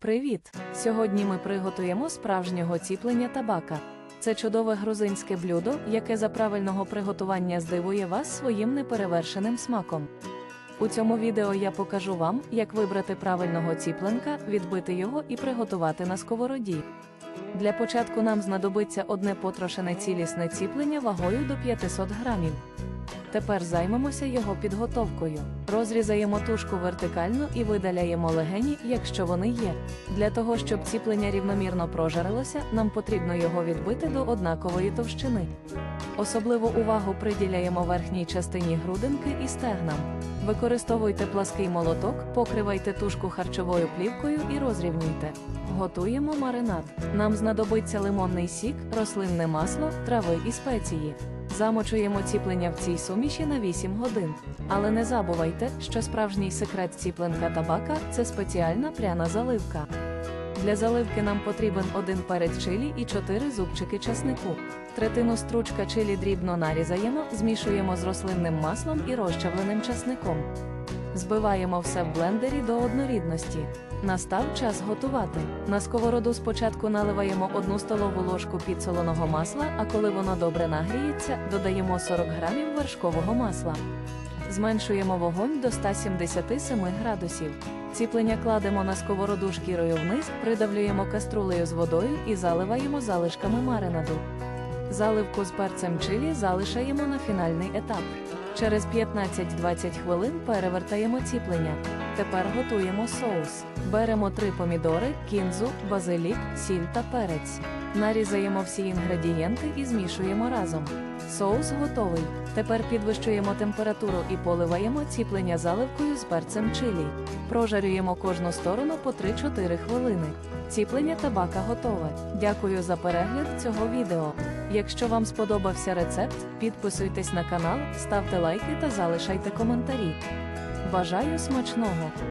Привіт! Сьогодні ми приготуємо справжнього ціплення табака. Це чудове грузинське блюдо, яке за правильного приготування здивує вас своїм неперевершеним смаком. У цьому відео я покажу вам, як вибрати правильного ціпленка, відбити його і приготувати на сковороді. Для початку нам знадобиться одне потрошене цілісне ціплення вагою до 500 грамів. Тепер займемося його підготовкою. Розрізаємо тушку вертикально і видаляємо легені, якщо вони є. Для того, щоб ціплення рівномірно прожарилося, нам потрібно його відбити до однакової товщини. Особливу увагу приділяємо верхній частині грудинки і стегнам. Використовуйте плаский молоток, покривайте тушку харчовою плівкою і розрівнюйте. Готуємо маринад. Нам знадобиться лимонний сік, рослинне масло, трави і спеції. Замочуємо ціплення в цій суміші на 8 годин. Але не забувайте, що справжній секрет ціпленка табака це спеціальна пряна заливка. Для заливки нам потрібен один перець чилі і 4 зубчики часнику. Третину стручка чилі дрібно нарізаємо, змішуємо з рослинним маслом і розчавленим часником. Збиваємо все в блендері до однорідності. Настав час готувати. На сковороду спочатку наливаємо 1 столову ложку підсоленого масла, а коли воно добре нагріється, додаємо 40 грамів вершкового масла. Зменшуємо вогонь до 177 градусів. Ціплення кладемо на сковороду шкірою вниз, придавлюємо каструлею з водою і заливаємо залишками маринаду. Заливку з перцем чилі залишаємо на фінальний етап. Через 15-20 хвилин перевертаємо ціплення. Тепер готуємо соус. Беремо 3 помідори, кінзу, базилік, сіль та перець. Нарізаємо всі інгредієнти і змішуємо разом. Соус готовий. Тепер підвищуємо температуру і поливаємо ціплення заливкою з перцем чилі. Прожарюємо кожну сторону по 3-4 хвилини. Ціплення табака готове. Дякую за перегляд цього відео. Якщо вам сподобався рецепт, підписуйтесь на канал, ставте лайки та залишайте коментарі. Бажаю смачного!